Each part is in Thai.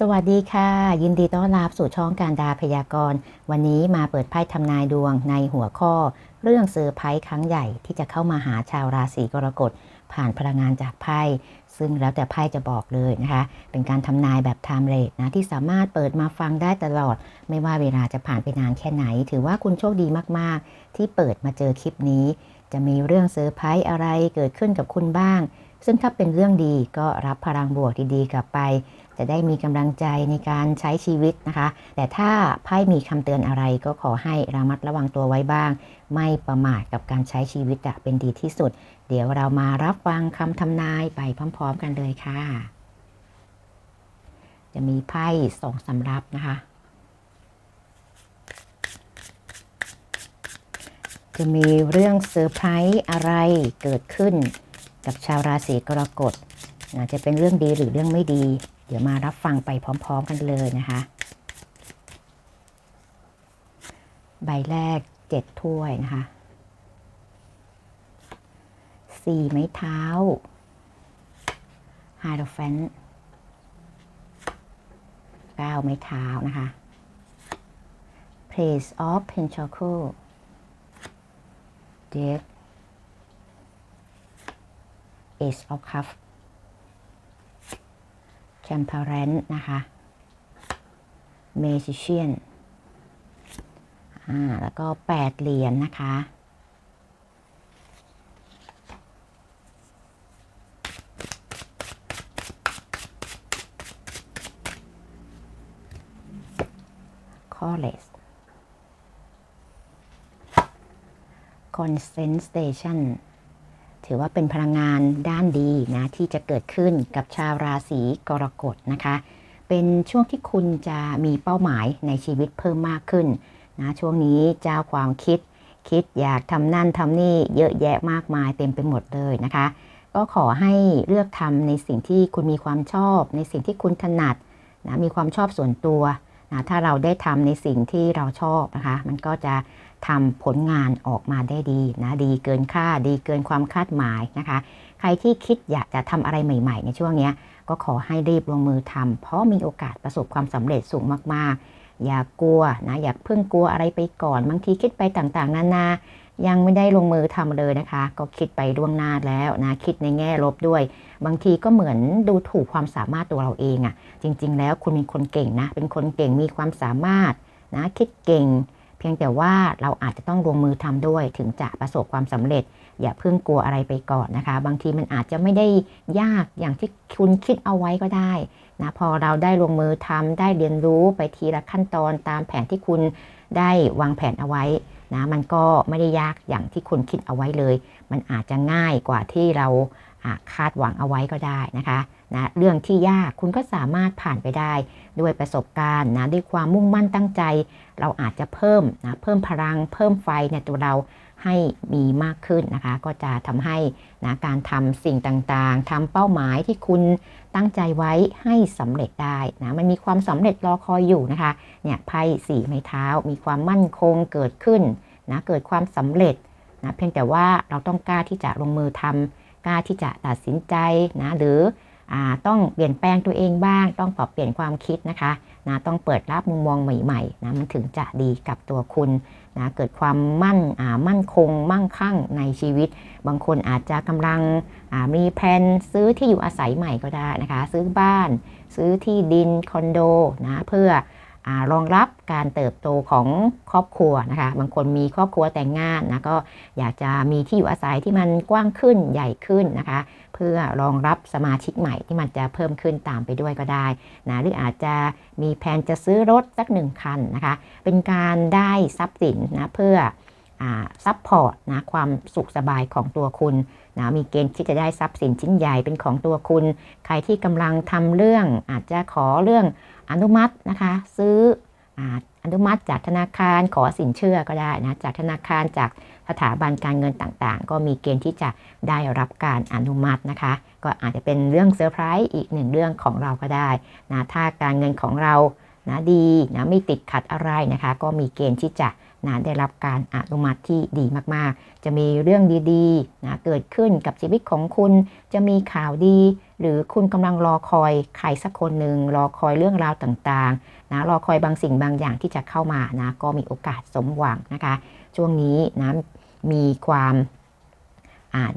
สวัสดีค่ะ ยินดีต้อนรับสู่ช่องการดาพยากรณ์ วันนี้มาเปิดไพ่ทำนายดวงในหัวข้อ เรื่องเซอร์ไพรส์ครั้งใหญ่ที่จะเข้ามาหาชาวราศีกรกฎ ผ่านพลังงานจากไพ่ซึ่งแล้วแต่ไพ่จะบอกเลยนะคะ เป็นการทำนายแบบไทม์เลสนะที่สามารถเปิดมาฟังได้ตลอด ไม่ว่าเวลาจะผ่านไปนานแค่ไหน ถือว่าคุณโชคดีมากๆ ที่เปิดมาเจอคลิปนี้ จะมีเรื่องเซอร์ไพรส์อะไรเกิดขึ้นกับคุณบ้างซึ่งถ้าเป็นเรื่องดีก็รับพลังบวกดีๆกลับไป จะได้มีกำลังใจในการใช้ชีวิตนะคะ แต่ถ้าไพ่มีคำเตือนอะไรก็ขอให้ระมัดระวังตัวไว้บ้าง ไม่ประมาทกับการใช้ชีวิตอะเป็นดีที่สุด เดี๋ยวเรามารับฟังคำทำนายไปพร้อม ๆ กันเลยค่ะ จะมีไพ่สองสำรับนะคะจะมีเรื่องเซอร์ไพรส์อะไรเกิดขึ้นกับชาวราศีกรกฎนะจจะเป็นเรื่องดีหรือเรื่องไม่ดี ดี๋ยวมารับฟังไปพร้อม ๆ กันเลยนะคะ ใบแรกเจ็ดถ้วยนะคะสี่ไม้เท้าไฮโดรแฟนเก้าไม้เท้านะคะ Place of Pentacle Death Ace of Cups แคมเพรนนะคะเมจิเชียนอ่าแล้วก็แปดเหรียญนนะคะคอเลสคอนเซนสเตชัน ถือว่าเป็นพลังงานด้านดีนะที่จะเกิดขึ้นกับชาวราศีกรกฎนะคะ เป็นช่วงที่คุณจะมีเป้าหมายในชีวิตเพิ่มมากขึ้นนะช่วงนี้เจ้าความคิดคิดอยากทำนั่นทำนี่เยอะแยะมากมายเต็มไปหมดเลยนะคะ ก็ขอให้เลือกทำในสิ่งที่คุณมีความชอบ ในสิ่งที่คุณถนัดนะมีความชอบส่วนตัวนะถ้าเราได้ทำในสิ่งที่เราชอบนะคะ มันก็จะ ทำผลงานออกมาได้ดีนะดีเกินค่าดีเกินความคาดหมายนะคะ ใครที่คิดอยากจะทำอะไรใหม่ ๆ ในช่วงนี้ก็ขอให้รีบลงมือทำเพราะมีโอกาสประสบความสำเร็จสูงมากๆ อย่ากลัวนะอย่าเพิ่งกลัวอะไรไปก่อน บางทีคิดไปต่างๆ นานายังไม่ได้ลงมือทำเลยนะคะ ก็คิดไปล่วงหน้าแล้วนะคิดในแง่ลบด้วย บางทีก็เหมือนดูถูกความสามารถตัวเราเองอะ่ะ จริง ๆ แล้วคุณเป็นคนเก่งนะ เป็นคนเก่งมีความสามารถนะคิดเก่ง พียงแต่ว่าเราอาจจะต้องลงมือทำด้วยถึงจะประสบความสำเร็จ อย่าเพิ่งกลัวอะไรไปก่อนนะคะ บางทีมันอาจจะไม่ได้ยากอย่างที่คุณคิดเอาไว้ก็ได้นะพอเราได้ลงมือทำได้เรียนรู้ไปทีละขั้นตอนตามแผนที่คุณได้วางแผนเอาไว้นะมันก็ไม่ได้ยากอย่างที่คุณคิดเอาไว้เลย มันอาจจะง่ายกว่าที่เราคาดหวังเอาไว้ก็ได้นะคะ นะเรื่องที่ยากคุณก็สามารถผ่านไปได้ด้วยประสบการณ์นะด้วยความมุ่งมั่นตั้งใจ เราอาจจะเพิ่มนะเพิ่มพลัง เพิ่มไฟในตัวเราให้มีมากขึ้นนะคะ ก็จะทำให้นะการทำสิ่งต่างๆทำเป้าหมายที่คุณตั้งใจไว้ให้สำเร็จได้นะมันมีความสำเร็จรอคอยอยู่นะคะเนี่ยไพ่สีไม้เท้า มีความมั่นคงเกิดขึ้นนะเกิดความสำเร็จนะเพียงแต่ว่าเราต้องกล้าที่จะลงมือทำกล้าที่จะตัดสินใจนะหรือ ต้องเปลี่ยนแปลงตัวเองบ้าง ต้องปรับเปลี่ยนความคิดนะคะนะต้องเปิดรับมุมมองใหม่ๆนะมันถึงจะดีกับตัวคุณนะเกิดความมั่นมั่นคง มั่งคั่งในชีวิต บางคนอาจจะกำลังมีแผนซื้อที่อยู่อาศัยใหม่ก็ได้นะคะ ซื้อบ้าน ซื้อที่ดินคอนโดนะเพื่อ รองรับการเติบโตของครอบครัวนะคะ บางคนมีครอบครัวแต่งงานนะก็อยากจะมีที่อยู่อาศัยที่มันกว้างขึ้นใหญ่ขึ้นนะคะ เพื่อรองรับสมาชิกใหม่ที่มันจะเพิ่มขึ้นตามไปด้วยก็ได้นะหรืออาจจะมีแผนจะซื้อรถสักหนึ่งคันนะคะ เป็นการได้ทรัพย์สินนะเพื่อซัพพอร์ตนะความสุขสบายของตัวคุณนะมีเกณฑ์ที่จะได้ทรัพย์สินชิ้นใหญ่เป็นของตัวคุณ ใครที่กำลังทำเรื่องอาจจะขอเรื่องอนุมัตินะคะ ซื้ออนุมัติจากธนาคารขอสินเชื่อก็ได้นะจากธนาคารจากสถาบันการเงินต่างๆ ก็มีเกณฑ์ที่จะได้รับการอนุมัตินะคะ ก็อาจจะเป็นเรื่องเซอร์ไพรส์อีกหนึ่งเรื่องของเราก็ได้นะถ้าการเงินของเรานะดีนะไม่ติดขัดอะไรนะคะ ก็มีเกณฑ์ที่จะนะได้รับการอนุมัติที่ดีมากๆ จะมีเรื่องดีๆนะเกิดขึ้นกับชีวิตของคุณ จะมีข่าวดี หรือคุณกำลังรอคอยใครสักคนหนึ่งรอคอยเรื่องราวต่างๆนะรอคอยบางสิ่งบางอย่างที่จะเข้ามานะก็มีโอกาสสมหวังนะคะ ช่วงนี้นะมีความ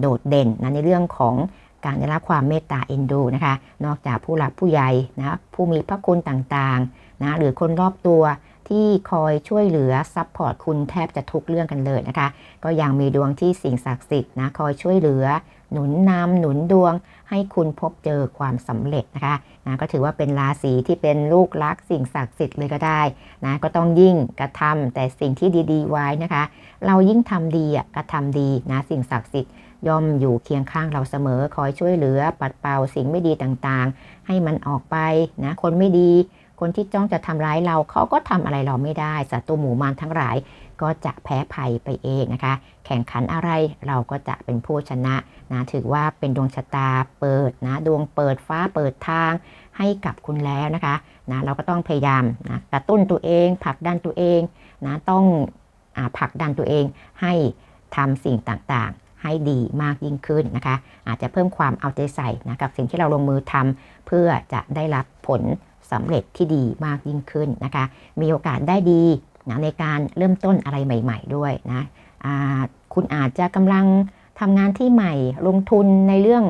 โดดเด่นนะในเรื่องของการได้รับความเมตตาเอ็นดูนะคะ นอกจากผู้หลักผู้ใหญ่นะผู้มีพระคุณต่างๆนะหรือคนรอบตัว ที่คอยช่วยเหลือซัพพอร์ตคุณแทบจะทุกเรื่องกันเลยนะคะ ก็ยังมีดวงที่สิ่งศักดิ์สิทธิ์นะคอยช่วยเหลือ หนุนนำหนุนดวง ให้คุณพบเจอความสำเร็จนะคะนะก็ถือว่าเป็นราศีที่เป็นลูกรักสิ่งศักดิ์สิทธิ์เลยก็ได้นะก็ต้องยิ่งกระทำแต่สิ่งที่ดี ๆ ไว้นะคะ เรายิ่งทำดีอะกระทำดีนะสิ่งศักดิ์สิทธิ์ย่อมอยู่เคียงข้างเราเสมอคอยช่วยเหลือปัดเป่าสิ่งไม่ดีต่างๆ ให้มันออกไปนะคนไม่ดี คนที่จ้องจะทำร้ายเราเขาก็ทำอะไรเราไม่ได้ศัตรูหมู่มารทั้งหลาย ก็จะแพ้ภัยไปเองนะคะ แข่งขันอะไรเราก็จะเป็นผู้ชนะนะถือว่าเป็นดวงชะตาเปิดนะดวงเปิดฟ้าเปิดทางให้กับคุณแล้วนะคะนะเราก็ต้องพยายามนะกระตุ้นตัวเองผลักดันตัวเองนะต้องอผลักดันตัวเองให้ทำสิ่งต่างๆ ให้ดีมากยิ่งขึ้นนะคะ อาจจะเพิ่มความเอาใจใส่นะกับสิ่งที่เราลงมือทำเพื่อจะได้รับผล สำเร็จที่ดีมากยิ่งขึ้นนะคะ มีโอกาสได้ดีนะในการเริ่มต้นอะไรใหม่ ๆ ด้วยนะคุณอาจจะกำลังทำงานที่ใหม่ลงทุนในเรื่อง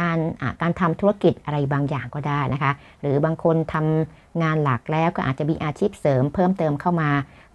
การการทำธุรกิจอะไรบางอย่างก็ได้นะคะ หรือบางคนทำงานหลักแล้วก็อาจจะมีอาชีพเสริมเพิ่มเติมเข้ามา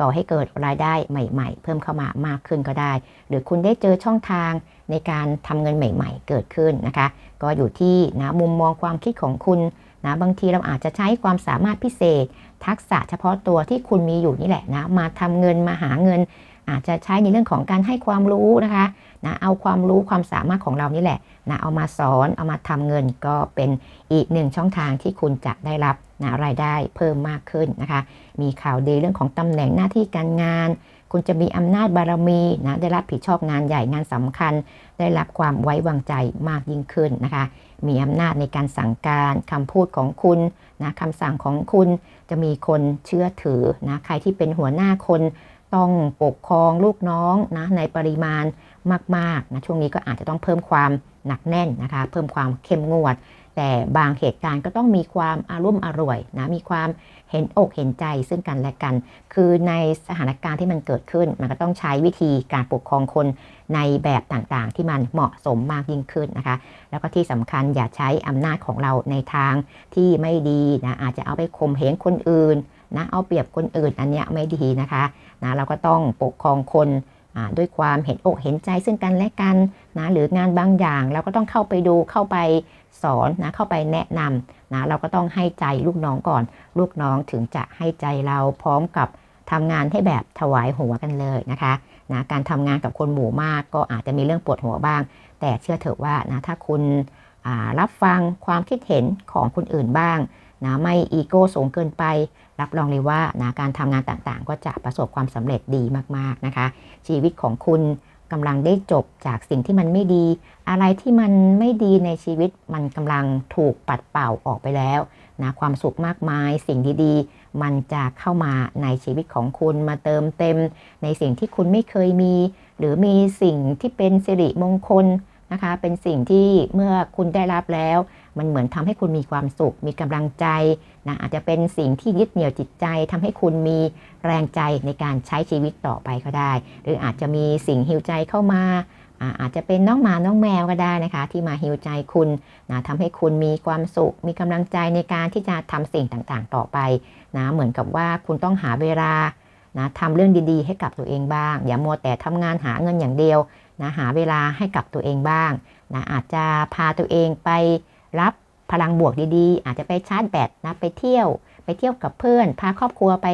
ก่อให้เกิดรายได้ใหม่ ๆ เพิ่มเข้ามามากขึ้นก็ได้ หรือคุณได้เจอช่องทางในการทำเงินใหม่ ๆ เกิดขึ้นนะคะ ก็อยู่ที่นะมุมมองความคิดของคุณ นะบางทีเราอาจจะใช้ความสามารถพิเศษ ทักษะเฉพาะตัวที่คุณมีอยู่นี่แหละนะมาทำเงินมาหาเงิน อาจจะใช้ในเรื่องของการให้ความรู้นะคะนะเอาความรู้ความสามารถของเรานี่แหละนะเอามาสอนเอามาทำเงินก็เป็นอีกหนึ่งช่องทางที่คุณจะได้รับนะรายได้เพิ่มมากขึ้นนะคะ มีข่าวดีเรื่องของตำแหน่งหน้าที่การงาน คุณจะมีอำนาจบารมีนะได้รับผิดชอบงานใหญ่งานสำคัญ ได้รับความไว้วางใจมากยิ่งขึ้นนะคะ มีอำนาจในการสั่งการคำพูดของคุณนะคำสั่งของคุณจะมีคนเชื่อถือนะใครที่เป็นหัวหน้าคนต้องปกครองลูกน้องนะในปริมาณมากๆนะช่วงนี้ก็อาจจะต้องเพิ่มความหนักแน่นนะคะ เพิ่มความเข้มงวด แต่บางเหตุการณ์ก็ต้องมีความอารมณ์อร่วยนะมีความเห็นอกเห็นใจซึ่งกันและกัน คือในสถานการณ์ที่มันเกิดขึ้น มันก็ต้องใช้วิธีการปกครองคนในแบบต่างๆ ที่มันเหมาะสมมากยิ่งขึ้นนะคะ แล้วก็ที่สำคัญอย่าใช้อำนาจของเราในทางที่ไม่ดีนะอาจจะเอาไปข่มเหงคนอื่นนะเอาเปรียบคนอื่นอันเนี้ยไม่ดีนะคะนะเราก็ต้องปกครองคน ด้วยความเห็นอกเห็นใจซึ่งกันและกันนะหรืองานบางอย่างเราก็ต้องเข้าไปดูเข้าไปสอนนะเข้าไปแนะนำนะเราก็ต้องให้ใจลูกน้องก่อน ลูกน้องถึงจะให้ใจเราพร้อมกับทำงานให้แบบถวายหัวกันเลยนะคะนะการทำงานกับคนหมู่มากก็อาจจะมีเรื่องปวดหัวบ้าง แต่เชื่อเถอะว่านะถ้าคุณรับฟังความคิดเห็นของคนอื่นบ้าง นะไม่อีโก้สูงเกินไป รับรองเลยว่านะการทำงานต่างๆ ก็จะประสบความสำเร็จดีมากๆนะคะ ชีวิตของคุณกำลังได้จบจากสิ่งที่มันไม่ดี อะไรที่มันไม่ดีในชีวิตมันกำลังถูกปัดเป่าออกไปแล้วนะความสุขมากมายสิ่งดีๆ มันจะเข้ามาในชีวิตของคุณมาเติมเต็ม ในสิ่งที่คุณไม่เคยมี หรือมีสิ่งที่เป็นสิริมงคลนะคะ เป็นสิ่งที่เมื่อคุณได้รับแล้ว มันเหมือนทำให้คุณมีความสุข มีกำลังใจนะอาจจะเป็นสิ่งที่ยึดเหนี่ยวจิตใจทำให้คุณมีแรงใจในการใช้ชีวิตต่อไปก็ได้ หรืออาจจะมีสิ่งฮิวใจเข้ามาอาจจะเป็นน้องหมา น้องแมวก็ได้นะคะ ที่มาฮิวใจคุณนะทำให้คุณมีความสุข มีกำลังใจในการที่จะทำสิ่งต่างๆ ต่อไปนะเหมือนกับว่าคุณต้องหาเวลานะทำเรื่องดีๆ ให้กับตัวเองบ้าง อย่ามัวแต่ทำงานหาเงินอย่างเดียวนะหาเวลาให้กับตัวเองบ้างนะอาจจะพาตัวเองไป รับพลังบวกดีๆ อาจจะไปชาร์จแบตนะไปเที่ยว ไปเที่ยวกับเพื่อน พาครอบครัวไป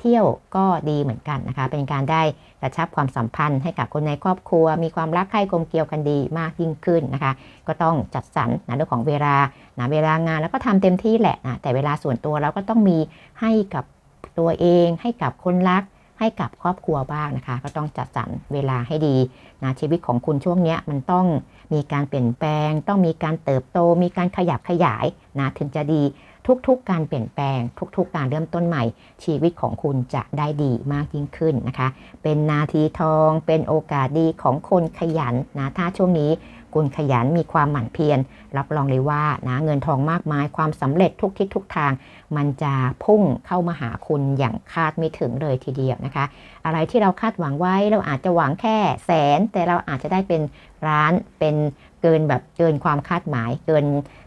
เที่ยวก็ดีเหมือนกันนะคะ เป็นการได้กระชับความสัมพันธ์ให้กับคนในครอบครัว มีความรักใคร่กลมเกลียวกันดีมากยิ่งขึ้นนะคะ ก็ต้องจัดสรรนะเรื่องของเวลานะเวลางานแล้วก็ทำเต็มที่แหละนะแต่เวลาส่วนตัวเราก็ต้องมีให้กับตัวเอง ให้กับคนรัก ให้กับครอบครัวบ้างนะคะ ก็ต้องจัดสรรเวลาให้ดีนะชีวิตของคุณช่วงนี้มันต้องมีการเปลี่ยนแปลง ต้องมีการเติบโต มีการขยับขยายนะถึงจะดีทุกๆ การเปลี่ยนแปลง ทุกๆ การเริ่มต้นใหม่ ชีวิตของคุณจะได้ดีมากยิ่งขึ้นนะคะ เป็นนาทีทองเป็นโอกาสดีของคนขยันนะถ้าช่วงนี้ คุณขยันมีความหมั่นเพียร รับรองเลยว่านะเงินทองมากมายความสำเร็จทุกทิศทุกทาง มันจะพุ่งเข้ามาหาคุณอย่างคาดไม่ถึงเลยทีเดียวนะคะ อะไรที่เราคาดหวังไว้เราอาจจะหวังแค่แสน แต่เราอาจจะได้เป็นร้านเป็นเกินแบบเกินความคาดหมาย เกิน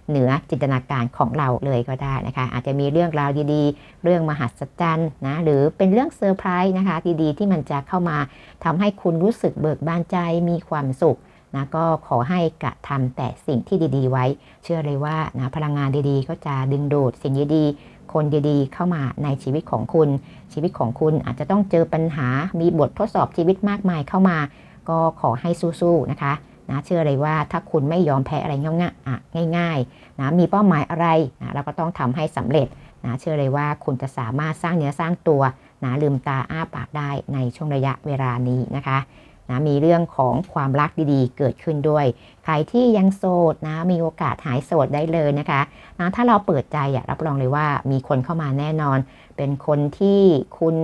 เหนือจินตนาการของเราเลยก็ได้นะคะ อาจจะมีเรื่องราวดีๆ เรื่องมหัศจรรย์นะหรือเป็นเรื่องเซอร์ไพรส์นะคะดีๆที่มันจะเข้ามาทำให้คุณรู้สึกเบิกบานใจมีความสุข นะก็ขอให้กระทำแต่สิ่งที่ดีๆ ไว้ เชื่อเลยว่านะพลังงานดีๆ ก็จะดึงดูดสิ่งดีๆ คนดีๆ เข้ามาในชีวิตของคุณ ชีวิตของคุณอาจจะต้องเจอปัญหามีบททดสอบชีวิตมากมายเข้ามา ก็ขอให้สู้ๆนะคะนะเชื่อเลยว่าถ้าคุณไม่ยอมแพ้อะไรง่ายๆง่ายๆนะมีเป้าหมายอะไรนะเราก็ต้องทำให้สำเร็จนะเชื่อเลยว่าคุณจะสามารถสร้างเนื้อสร้างตัวนะลืมตาอ้าปากได้ในช่วงระยะเวลานี้นะคะ นะมีเรื่องของความรักดีๆ เกิดขึ้นด้วย ใครที่ยังโสดนะมีโอกาสหายโสดได้เลยนะคะนะถ้าเราเปิดใจอะรับรองเลยว่ามีคนเข้ามาแน่นอน เป็นคนที่คุณ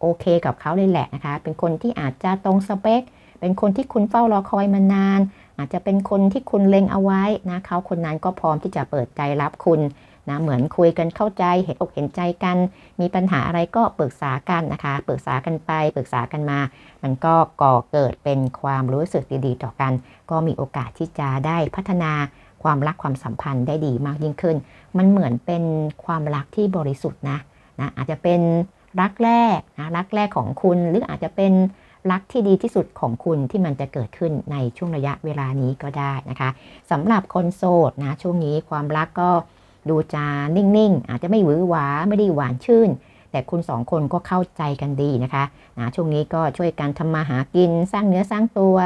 โอเคกับเขาเลยแหละนะคะ เป็นคนที่อาจจะตรงสเปค เป็นคนที่คุณเฝ้ารอคอยมานาน อาจจะเป็นคนที่คุณเล็งเอาไว้นะเขาคนนั้นก็พร้อมที่จะเปิดใจรับคุณ นะเหมือนคุยกันเข้าใจเห็นอกเห็นใจกัน มีปัญหาอะไรก็ปรึกษากันนะคะปรึกษากันไปปรึกษากันมา มันก็ก่อเกิดเป็นความรู้สึกดีๆ ต่อกัน ก็มีโอกาสที่จะได้พัฒนาความรักความสัมพันธ์ได้ดีมากยิ่งขึ้น มันเหมือนเป็นความรักที่บริสุทธิ์นะนะอาจจะเป็นรักแรกนะรักแรกของคุณหรืออาจจะเป็นรักที่ดีที่สุดของคุณที่มันจะเกิดขึ้นในช่วงระยะเวลานี้ก็ได้นะคะสำหรับคนโสดนะช่วงนี้ความรักก็ ดูจานิ่งๆ อาจจะไม่หวือหวาไม่ได้หวานชื่น แต่คุณสองคนก็เข้าใจกันดีนะคะนะช่วงนี้ก็ช่วยกันทำมาหากินสร้างเนื้อสร้างตัว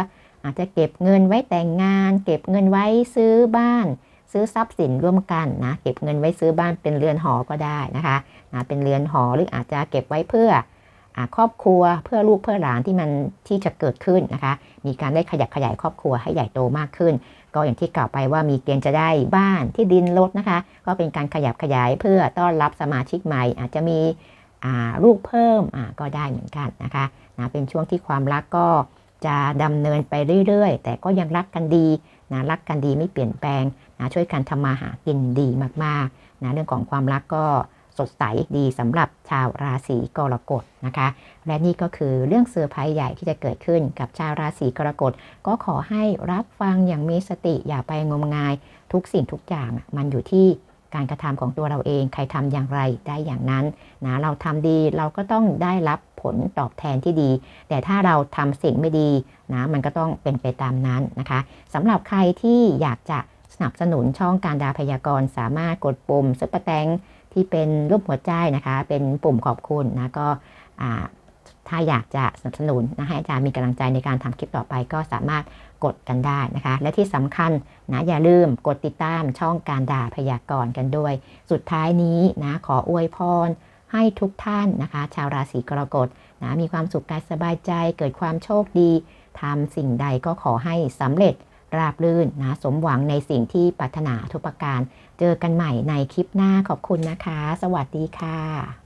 อาจจะเก็บเงินไว้แต่งงาน เก็บเงินไว้ซื้อบ้าน ซื้อทรัพย์สินร่วมกันนะเก็บเงินไว้ซื้อบ้านเป็นเรือนหอก็ได้นะคะนะเป็นเรือนหอหรืออาจจะเก็บไว้เพื่ออครอบครัวเพื่อลูกเพื่อหลานที่มันที่จะเกิดขึ้นนะคะ มีการได้ขยับขยายครอบครัวให้ใหญ่โตมากขึ้น ก็อย่างที่กล่าวไปว่ามีเกณฑ์จะได้บ้านที่ดินรถนะคะ ก็เป็นการขยับขยายเพื่อต้อนรับสมาชิกใหม่ อาจจะมีลูกเพิ่มก็ได้เหมือนกันนะคะนะเป็นช่วงที่ความรักก็จะดำเนินไปเรื่อยๆ แต่ก็ยังรักกันดีนะรักกันดีไม่เปลี่ยนแปลงนะช่วยกันทำมาหากินดีมากๆนะเรื่องของความรักก็ สดใสดีสำหรับชาวราศีกรกฎนะคะ และนี่ก็คือเรื่องเซอร์ไพรส์ใหญ่ที่จะเกิดขึ้นกับชาวราศีกรกฎ ก็ขอให้รับฟังอย่างมีสติอย่าไปงมงาย ทุกสิ่งทุกอย่างมันอยู่ที่การกระทำของตัวเราเองใครทำอย่างไรได้อย่างนั้นนะเราทำดีเราก็ต้องได้รับผลตอบแทนที่ดี แต่ถ้าเราทำสิ่งไม่ดีนะมันก็ต้องเป็นไปตามนั้นนะคะสำหรับใครที่อยากจะสนับสนุนช่องการดาพยากรณ์สามารถกดปุ่มซุปเปอร์แตง ที่เป็นรูปหัวใจนะคะ เป็นปุ่มขอบคุณนะก็ถ้าอยากจะสนับสนุนนะให้อาจารย์มีกำลังใจในการทำคลิปต่อไปก็สามารถกดกันได้นะคะ และที่สำคัญนะอย่าลืมกดติดตามช่องการด่าพยากรณ์กันด้วย สุดท้ายนี้นะขออวยพรให้ทุกท่านนะคะ ชาวราศีกรกฎนะมีความสุขกายสบายใจ เกิดความโชคดีทำสิ่งใดก็ขอให้สำเร็จราบรื่นนะสมหวังในสิ่งที่ปรารถนาทุกประการ เจอกันใหม่ในคลิปหน้าขอบคุณนะคะ สวัสดีค่ะ